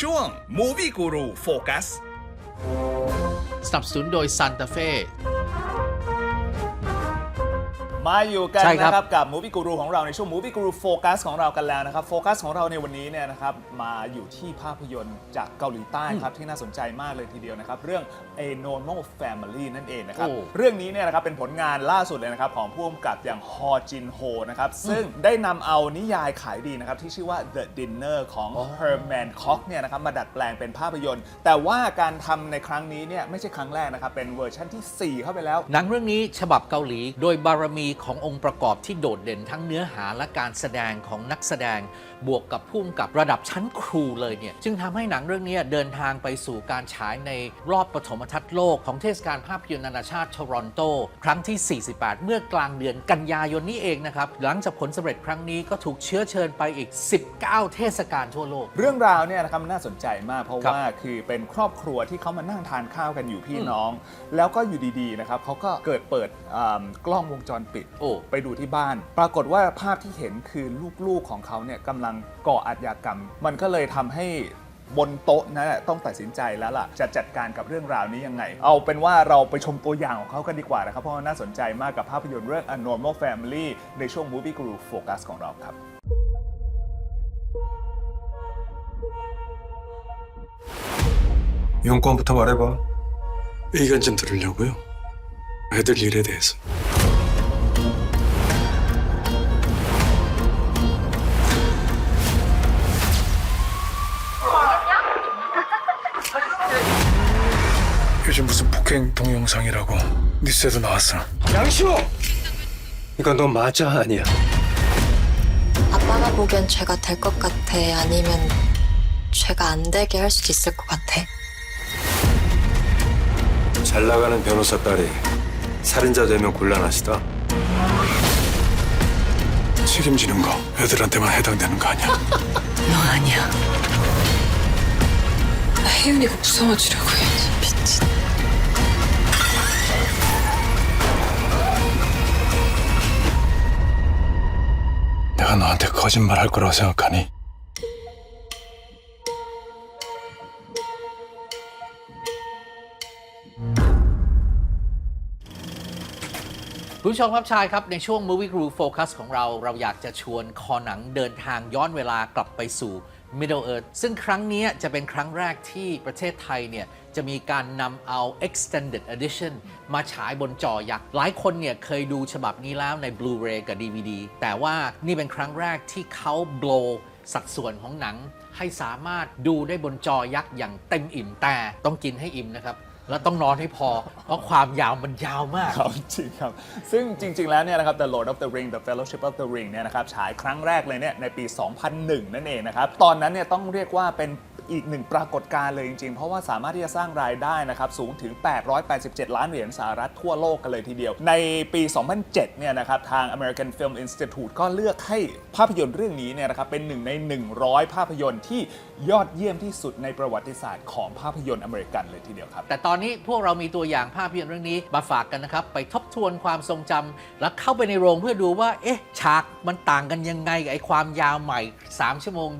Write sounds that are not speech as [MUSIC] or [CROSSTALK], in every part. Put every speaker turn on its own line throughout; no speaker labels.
ช่วง Movie Guru Focus
สนับสนุนโดยซันตาเฟ่
มาอยู่กัน
ใช่ครับ
นะครับกับ Movie Guru ของเราในช่วง Movie Guru Focus ของเรากันแล้วนะครับโฟกัสของเราในวันนี้เนี่ยนะครับมาอยู่ที่ภาพยนตร์จากเกาหลีใต้ครับที่น่าสนใจมากเลยทีเดียวนะครับ เรื่อง A Normal Family นั่นเองนะครับ
โอ้
เรื่องนี้เนี่ยนะครับเป็นผลงานล่าสุดเลยนะครับของผู้กำกับอย่างฮอจินโฮนะครับซึ่งได้นำเอานิยายขายดีนะครับที่ชื่อว่า The Dinner ของ Herman Koch เนี่ยนะครับมาดัดแปลงเป็นภาพยนตร์ แต่ว่าการทำในครั้งนี้เนี่ยไม่ใช่ครั้งแรกนะครับเป็นเวอร์ชันทีสี่4 เข้าไปแล้ว
หนังเรื่องนี้ฉบับเกาหลี โดยบารมีขององค์ประกอบที่โดดเด่นทั้งเนื้อหาและการแสดงของนักแสดง บวกกับพุ่มกับระดับชั้นครูเลยเนี่ยจึงทำให้หนังเรื่องนี้เดินทางไปสู่การฉายในรอบปฐมทัศน์โลกของเทศกาลภาพยนตร์นานาชาติโทรอนโต ครั้งที่ 48 เมื่อกลางเดือนกันยายนนี้เองนะครับ หลังจากผลสำเร็จครั้งนี้ก็ถูกเชื้อเชิญไปอีก 19 เทศกาลทั่วโลก
เรื่องราวเนี่ยนะครับมันน่าสนใจมากเพราะ
ครับ
ว่าคือเป็นครอบครัวที่เขามานั่งทานข้าวกันอยู่พี่น้อง แล้วก็อยู่ดีๆนะครับเขาก็เกิดเปิดอ่ากล้องวงจรปิด
โอ้
ไปดูที่บ้าน ปรากฏว่าภาพที่เห็นคือลูกๆของเขาเนี่ยกำลัก่ออาชญากรรม มันก็เลยทำให้บนโต๊ะนั้นต้องตัดสินใจแล้วล่ะ จะจัดการกับเรื่องราวนี้ยังไง เอาเป็นว่าเราไปชมตัวอย่างของเขากันดีกว่านะครับ เพราะว่าน่าสนใจมากกับภาพยนตร์เรื่อง A Normal Family ในช่วง Movie Guru Focus ของเราครับ
용건부터 말해봐.
의견 좀 들으려고요. 애들 일에 대해서. 폭행 동영상이라고 뉴스에도 나왔어. 양시호! 이거 너 맞아 아니야?
아빠가 보기엔 죄가 될 것 같아? 아니면 죄가 안 되게 할 수도 있을 것 같아?
잘 나가는 변호사 딸이 살인자 되면 곤란하시다.
책임지는 거 애들한테만 해당되는 거 아니야? [LAUGHS]
너 아니야. 나 혜윤이가 무서워지려고 해. 미친.
내가 너한테 거짓말 할 거라고 생각하니?
.คุณผู้ชมครับชายครับในช่วง Movie Guru Focus ของเราเราอยากจะชวนคอหนังเดินทางย้อนเวลากลับไปสู่ Middle Earth ซึ่งครั้งนี้จะเป็นครั้งแรกที่ประเทศไทยเนี่ยจะมีการนำเอา Extended Edition มาฉายบนจอยักษ์ หลายคนเนี่ยเคยดูฉบับนี้แล้วใน Blu-ray กับ DVD แต่ว่านี่เป็นครั้งแรกที่เขา blow สัดส่วนของหนังให้สามารถดูได้บนจอยักษ์อย่างเต็มอิ่มแต่ต้องกินให้อิ่มนะครับ แล้วต้องนอนให้พอ เพราะความยาวมันยาวมาก
ครับจริงครับ ซึ่งจริง ๆ แล้วเนี่ยนะครับ The Lord of the Ring The Fellowship of the Ring เนี่ยนะครับฉายครั้งแรกเลยเนี่ยในปี 2001 นั่นเองนะครับ ตอนนั้นเนี่ยต้องเรียกว่าเป็นอีกหนึ่งปรากฏการณ์เลยจริง ๆ เพราะว่าสามารถที่จะสร้างรายได้นะครับ สูงถึง 887 ล้านเหรียญสหรัฐทั่วโลกกันเลยทีเดียว ในปี 2007 เนี่ยนะครับ ทาง American Film Institute ก็เลือกให้ภาพยนตร์เรื่องนี้เนี่ยนะครับเป็นหนึ่งใน 100 ภาพยนตร์ที่ ยอดเยี่ยมที่สุดในประวัติศาสตร์ของภาพยนตร์อเมริกันเลยทีเดียวครับ
แต่ตอนนี้พวกเรามีตัวอย่างภาพยนตร์เรื่องนี้มาฝากกันนะครับ ไปทบทวนความทรงจำแล้วเข้าไปในโรงเพื่อดูว่า เอ๊ะ ฉากมันต่างกันยังไงกับไอ้ความยาวใหม่ 3 ชั่วโมง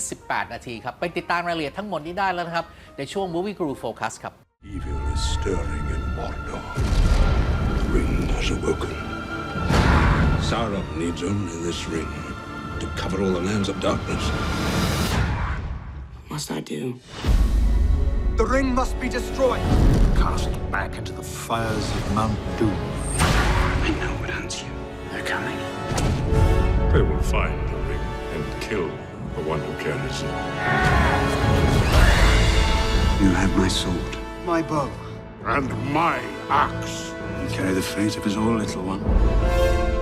28 นาทีครับ ไปติดตามรายละเอียดทั้งหมดนี้ได้แล้วนะครับ ในช่วง Movie Guru Focus ครับ
Evil is stirring in Mordor. The ring has awoken. Sauron needs only this ring to cover all the lands of darkness.
What must I do?
The ring must be destroyed. Cast back into the fires of Mount Doom.
I know what hunts you. They're coming.
They will find the ring and kill the one who carries it.
You have my sword.
My bow.
And my axe.
You carry the fate of us all, little one.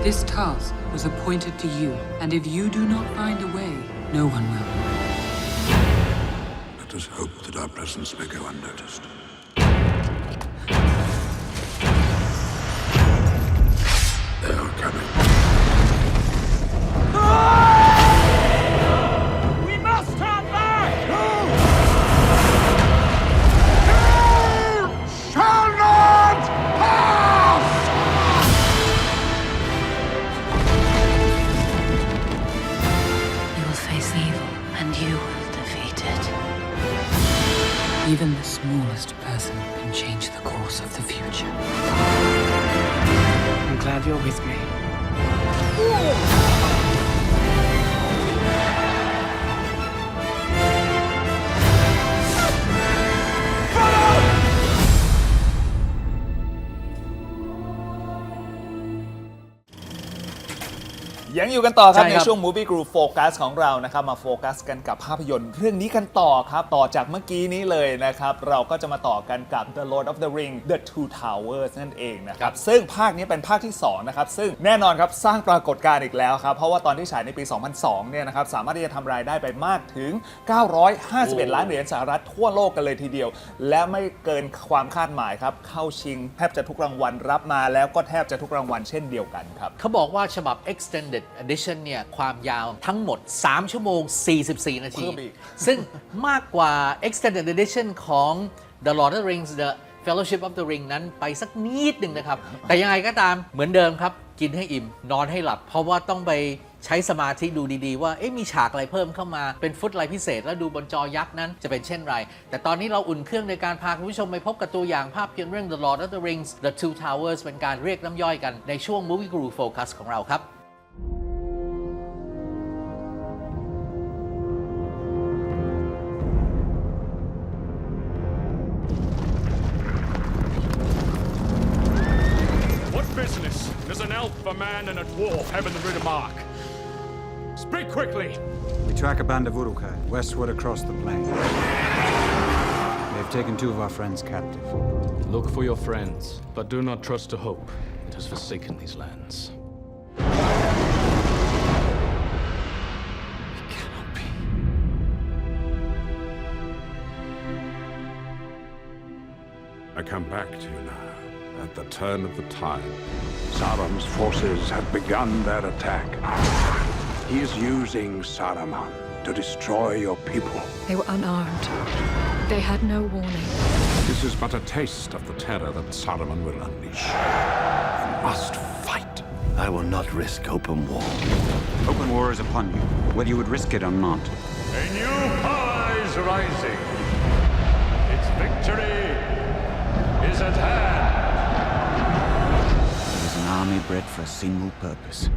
This task was appointed to you, and if you do not find a way, no one will.
Let us hope that our presence may go unnoticed. They are coming.
Even the smallest person can change the course of the future.
I'm glad you're with me.
ยังอยู่กันต่อครับ
ใช่
ใน
ครับ
ช่วง Movie Group Focus ของเรานะครับมาโฟกัสกันกับภาพยนตร์เรื่องนี้กันต่อครับ ต่อจากเมื่อกี้นี้เลยนะครับ เราก็จะมาต่อกันกับ The Lord of the Ring The Two Towers นั่นเองนะครับซึ่งภาคนี้เป็นภาคที่ 2 นะครับ ซึ่งแน่นอนครับสร้างปรากฏการณ์อีกแล้วครับ เพราะว่าตอนที่ฉายในปี 2002 เนี่ยนะครับ สามารถที่จะทำรายได้ไปมากถึง 951 ล้านเหรียญสหรัฐทั่วโลกกันเลยทีเดียว และไม่เกินความคาดหมายครับเข้าชิงแทบจะทุกรางวัลรับมาแล้วก็แทบจะทุกรางวัลเช่นเดียวกันครับ
เขาบอกว่าฉบับ extended edition เนี่ยความยาวทั้งหมด 3 ชั่วโมง 44 นาที
เพิ่มอีก
ซึ่งมากกว่า extended edition ของ The Lord of the Rings The Fellowship of the Ring นั้นไปสักนิดหนึ่งนะครับ แต่ยังไงก็ตามเหมือนเดิมครับ กินให้อิ่ม นอนให้หลับ เพราะว่าต้องไปใช้สมาธิดูดีๆ ว่าเอ๊ะมีฉากอะไรเพิ่มเข้ามาเป็นฟุตอะไรพิเศษ แล้วดูบนจอยักษ์นั้นจะเป็นเช่นไร แต่ตอนนี้เราอุ่นเครื่องในการพาคุณผู้ชมไปพบกับตัวอย่างภาพยนตร์เรื่อง The Lord of the Rings The Two Towers เป็นการเรียกน้ำย่อยกันในช่วง Movie Guru Focus ของเราครับ
elf, a man, and a dwarf have in the Mark. Speak quickly!
We track a band of Urukai westward across the plain. They've taken two of our friends captive.
Look for your friends, but do not trust to hope. It has forsaken these lands. It cannot be.
I come back to you now, at the turn of the tide. Sauron's forces have begun their attack. He is using Saruman to destroy your people.
They were unarmed. They had no warning.
This is but a taste of the terror that Saruman will unleash. You must fight.
I will not risk open war. Open war is upon you, whether you would risk it or not.
A new power is rising.
Bred for a single purpose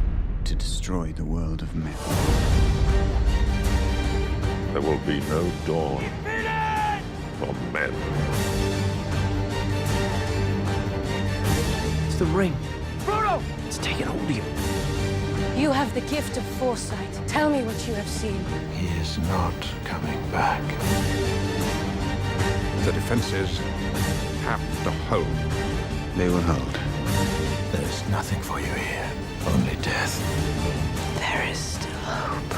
to destroy the world of men.
There will be no dawn for men.
It's the ring Bruno!
It's taken hold of you.
You have the gift of foresight. Tell me what you have seen.
He is not coming back. The defenses have to hold.
They will hold.
There is nothing for you here, only death.
There is still hope.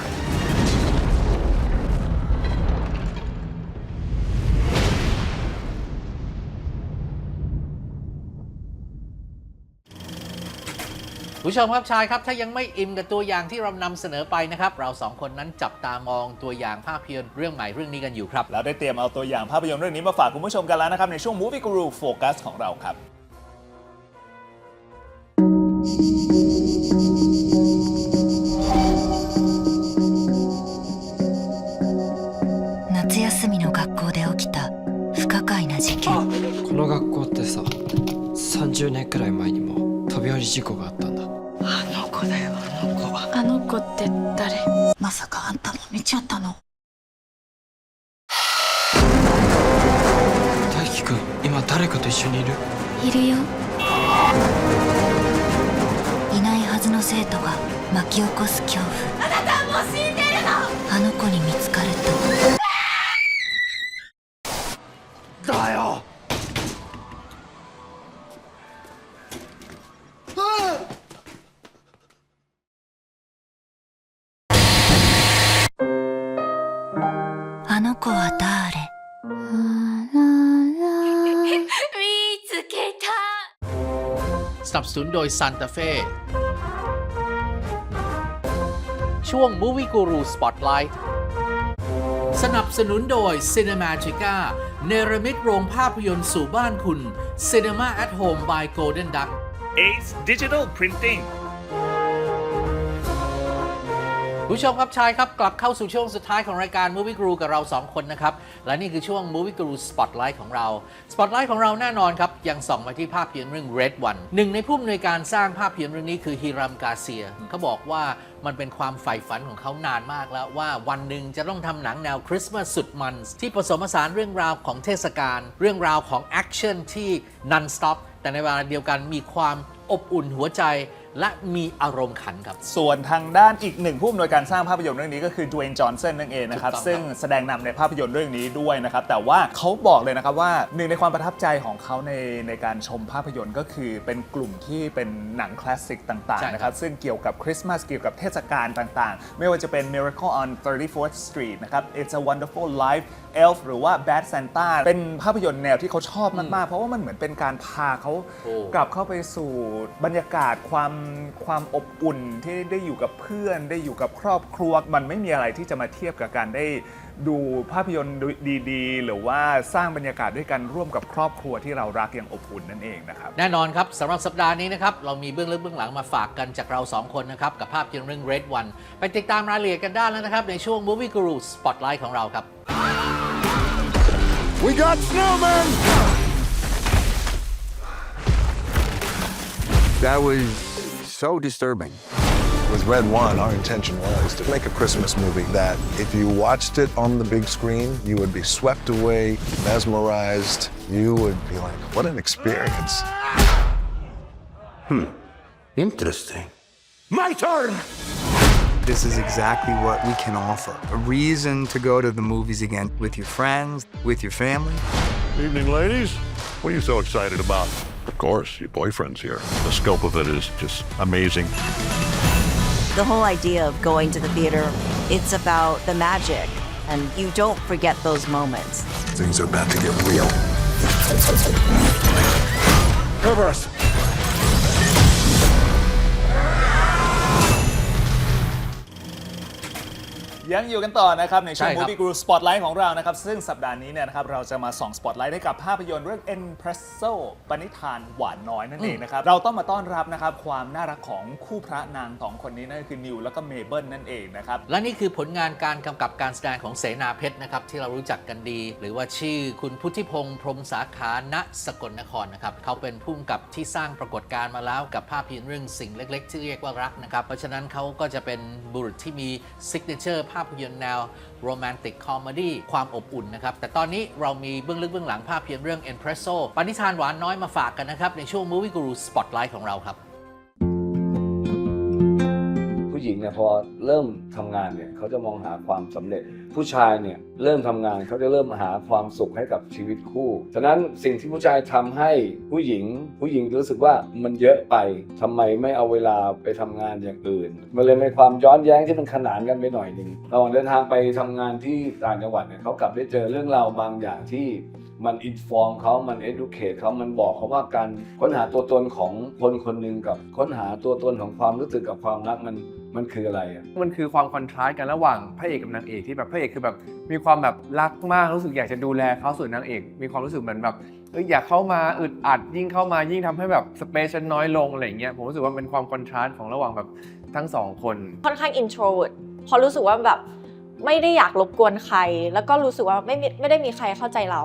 ผู้ชมครับชายครับ ถ้ายังไม่อินกับตัวอย่างที่เรานำเสนอไปนะครับ เราสองคนนั้นจับตามองตัวอย่างภาพยนตร์เรื่องใหม่เรื่องนี้กันอยู่ครับ
แล้วได้เตรียมเอาตัวอย่างภาพยนตร์เรื่องนี้มาฝากคุณผู้ชมกันแล้วนะครับ ในช่วง Movie Guru Focus ของเราครับ
な事件
この学校ってさ30年くらい前にも飛び降り事故があったんだ。
あの子だよあの子。あの子って誰？まさかあんたも見ちゃったの？
大輝くん今誰かと一緒にいる？
いるよ。いないはずの生徒が巻き起こす恐怖。あなたもう死んでるの！あの子に見つか
นับสนุนโดยซันตาเฟ่ช่วง Movie Guru Spotlight สนับสนุนโดย Cinematica เนรมิตโรงภาพยนตร์สู่บ้านคุณ Cinema at Home by Golden Duck
Ace Digital Printing
ผู้ชมครับชายครับกลับเข้าสู่ช่วงสุดท้ายของรายการ Movie Guru กับเรา 2 คนนะครับ และนี่คือช่วง Movie Guru Spotlight ของเรา Spotlight ของเราแน่นอนครับ ยังส่องไปที่ภาพยนตร์เรื่อง Red One หนึ่งในผู้อำนวยการสร้างภาพยนตร์เรื่องนี้คือฮิรัมกาเซียเขาบอกว่ามันเป็นความใฝ่ฝันของเขานานมากแล้วว่าวันหนึ่งจะต้องทำหนังแนวคริสต์มาสสุดมัน ที่ผสมผสานเรื่องราวของเทศกาลเรื่องราวของแอคชั่นที่ non stop แต่ในเวลาเดียวกันมีความอบอุ่นหัวใจ และมีอารมณ์ขันครับ
ส่วนทางด้านอีกหนึ่งผู้อำนวยการสร้างภาพยนตร์เรื่องนี้ก็คือด w เ y นจอห์นสันนั่นเองนะครับ
ถูกต้องครับ
ซึ่งแสดงนำในภาพยนตร์เรื่องนี้ด้วยนะครับ แต่ว่าเขาบอกเลยนะครับว่าหนึ่งในความประทับใจของเขาในในการชมภาพยนตร์ก็คือเป็นกลุ่มที่เป็นหนังคลาสสิกต่าง
ใช่
ๆ
ครับ
นะครับ ซึ่งเกี่ยวกับคริสต์มาสเกี่ยวกับเทศกาลต่างๆ ไม่ว่าจะเป็น Miracle on 34th Street นะครับ It's a Wonderful Life Elf หรือว่า Bad Santa เป็นภาพยนตร์แนวที่เขาชอบมากๆ เพราะว่ามันเหมือนเป็นการพาเขา
โอ้
กลับเข้าไปสู่บรรยากาศความความอบอุ่นที่ได้อยู่กับเพื่อน ได้อยู่กับครอบครัว มันไม่มีอะไรที่จะมาเทียบกับการได้ดูภาพยนตร์ดีๆ หรือว่าสร้างบรรยากาศด้วยกันร่วมกับครอบครัวที่เรารักอย่างอบอุ่นนั่นเองนะครับ
แน่นอนครับสำหรับสัปดาห์นี้นะครับ เรามีเบื้องลึกเบื้องหลังมาฝากกันจากเรา 2 คนนะครับ กับภาพยนตร์เรื่อง Red One ไปติดตามรายละเอียดกันได้แล้วนะครับ ในช่วง Movie Guru Spotlight ของเราครับ
We got snowmen!
That was so disturbing.
With Red One, our intention was to make a Christmas movie that if you watched it on the big screen, you would be swept away, mesmerized. You would be like, what an experience.
Hmm. Interesting.
My turn!
This is exactly what we can offer a reason to go to the movies again with your friends, with your family.
Evening, ladies. What are you so excited about? Of course, your boyfriend's here. The scope of it is just amazing.
The whole idea of going to the theater, it's about the magic, and you don't forget those moments.
Things are about to get real.
Cover
ยังอยู่กันต่อนะครับ ในช่วง
ใช่ครับ
Movie Guru Spotlight ของเรานะครับ ซึ่งสัปดาห์นี้เนี่ยนะครับเราจะมาส่อง Spotlight ให้กับภาพยนตร์เรื่อง Espresso ปณิธานหวานน้อยนั่นเองนะครับ เราต้องมาต้อนรับนะครับความน่ารักของคู่พระนางสองคนนี้นั่นก็คือนิวแล้วก็เมเบิลนั่นเองนะครับ
และนี่คือผลงานการกำกับการแสดงของเสนาเพชรนะครับ ที่เรารู้จักกันดี หรือว่าชื่อคุณพุทธิพงษ์พรหมสาขาณสกลนครนะครับ เขาเป็นผู้กำกับที่สร้างปรากฏการณ์มาแล้วกับภาพยนตร์เรื่องสิ่งเล็ก ๆ ที่เรียกว่ารักนะครับ เพราะฉะนั้นเขาก็จะเป็นบุรุษที่มีซิกเนเจอร์ภาพยนตร์แนวโรแมนติกคอมเมดี้ความอบอุ่นนะครับ แต่ตอนนี้เรามีเบื้องลึกเบื้องหลังภาพยนตร์เรื่อง Espresso ปณิธานหวานน้อยมาฝากกันนะครับ ในช่วง Movie Guru Spotlight ของเราครับ
ผู้หญิงเนี่ยพอเริ่มทำงานเนี่ยเขาจะมองหาความสำเร็จ ผู้ชายเนี่ยเริ่มทำงานเขาจะเริ่มหาความสุขให้กับชีวิตคู่ฉะนั้นสิ่งที่ผู้ชายทำให้ผู้หญิง ผู้หญิงรู้สึกว่ามันเยอะไปทำไมไม่เอาเวลาไปทำงานอย่างอื่นมันเลยมีความย้อนแย้งที่มันขนานกันไปหน่อยหนึ่งระหว่างเดินทางไปทำงานที่ต่างจังหวัดเนี่ยเขากลับได้เจอเรื่องราวบางอย่างที่มันอินฟอร์มเขามัน educate เขามันบอกเขาว่าการค้นหาตัวตนของคนคนหนึ่งกับค้นหาตัวตนของความรู้สึกกับความรักมัน มันคืออะไรอะ
มันคือความคอนทราสต์กันระหว่างพระเอกกับนางเอกที่แบบพระเอกคือแบบมีความแบบรักมากรู้สึกอยากจะดูแลเขาส่วนนางเอก มีความรู้สึกเหมือนแบบเอยอยากเข้ามาอึดอัดยิ่งเข้ามายิ่งทำให้แบบสเปซฉันน้อยลงอะไรอย่างเงี้ยผมรู้สึกว่าเป็นความคอนทราสต์ของระหว่างแบบทั้งสองคน
ค่อนข้าง introvert เพราะรู้สึกว่าแบบไม่ได้อยากรบกวนใคร แล้วก็รู้สึกว่าไม่มีไม่ได้มีใครเข้าใจเรา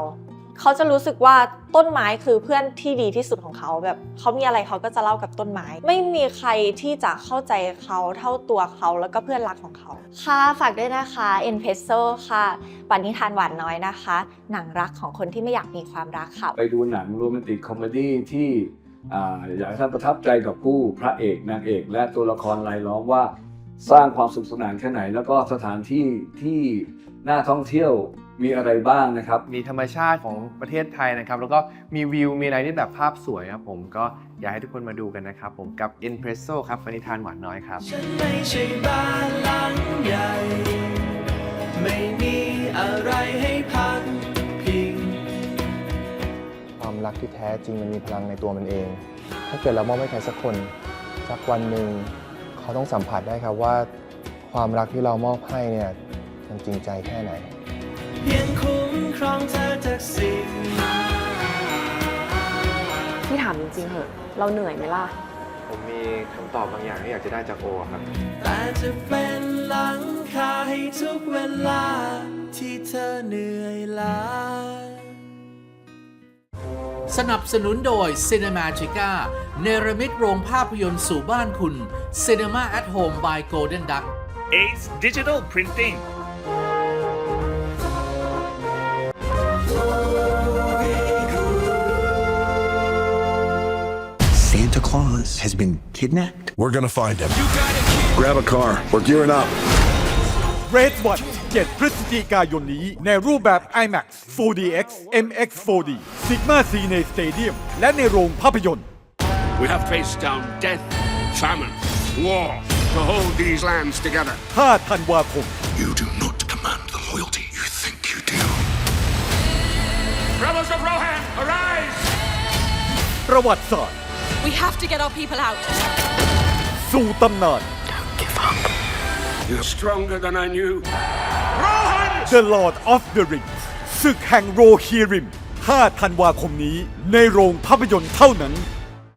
เขาจะรู้สึกว่าต้นไม้คือเพื่อนที่ดีที่สุดของเขาแบบเขามีอะไรเขาก็จะเล่ากับต้นไม้ ไม่มีใครที่จะเข้าใจเขาเท่าตัวเขาแล้วก็เพื่อนรักของเขา ค่ะฝากด้วยนะคะ e n p e s o ค่ะปณิธานหวานน้อยนะคะ หนังรักของคนที่ไม่อยากมีความรักค่ะ
ไปดูหนังโรแมนติกคอมเมดี้ที่อ่าอยากให้ท่านประทับใจกับคู่พระเอกนางเอก และตัวละครรายล้อมว่า สร้างความสุขสนานแค่ไหน แล้วก็สถานที่ที่น่าท่องเที่ยว มีอะไรบ้างนะครับ
มีธรรมชาติของประเทศไทยนะครับ แล้วก็มีวิวมีอะไรที่แบบภาพสวยครับผมก็อยากให้ทุกคนมาดูกันนะครับผมกับ e n p r e s s o ครับฟนิธานหวานน้อยครับ
ฉันไม่ใช่บ้านหลังใหญ่ ไม่มีอะไรให้พักพิง
ความรักที่แท้จริงมันมีพลังในตัวมันเอง ถ้าเกิดเรามอบให้ใครสักคน สักวันหนึ่งเขาต้องสัมผัสได้ครับว่า ความรักที่เรามอบให้เนี่ยมันจริงใจแค่ไหน
เพี ยงคุ้มครองเธอจากสิ่ง
พี่ถามจริงๆเหอะ เราเหนื่อยไหมล่ะ
ผมมีคำตอบบางอย่างที่อยากจะได้จากโอครับ
แต่จะเป็นหลังคาให้ทุกเวลา ที่เธอเหนื่อยล้า
สนับสนุนโดย Cinematica เนรมิตโรงภาพยนตร์สู่บ้านคุณ Cinema at Home by Golden Duck
Ace Digital Printing
Santa Claus has been kidnapped?
We're gonna find him.
Grab a car. We're gearing up.
Red One 7 พฤศจิกายนนี้ ในรูปแบบ IMAX 4DX MX 4D Sigma Cine Stadium และในโรงภาพยนตร์
We have faced down death, famine, war to hold these lands together.
5 ธันวาคม
You do not command the loyalty you think you do.
Rebels of Rohan, arise!
ประวัติศาสตร์
We have to get our people out.
สู่ตำนาน
You're stronger than I knew.
The Lord of the Rings ศึกแห่งโรฮีริม 5 ธันวาคมนี้ในโรงภาพยนตร์เท่านั้น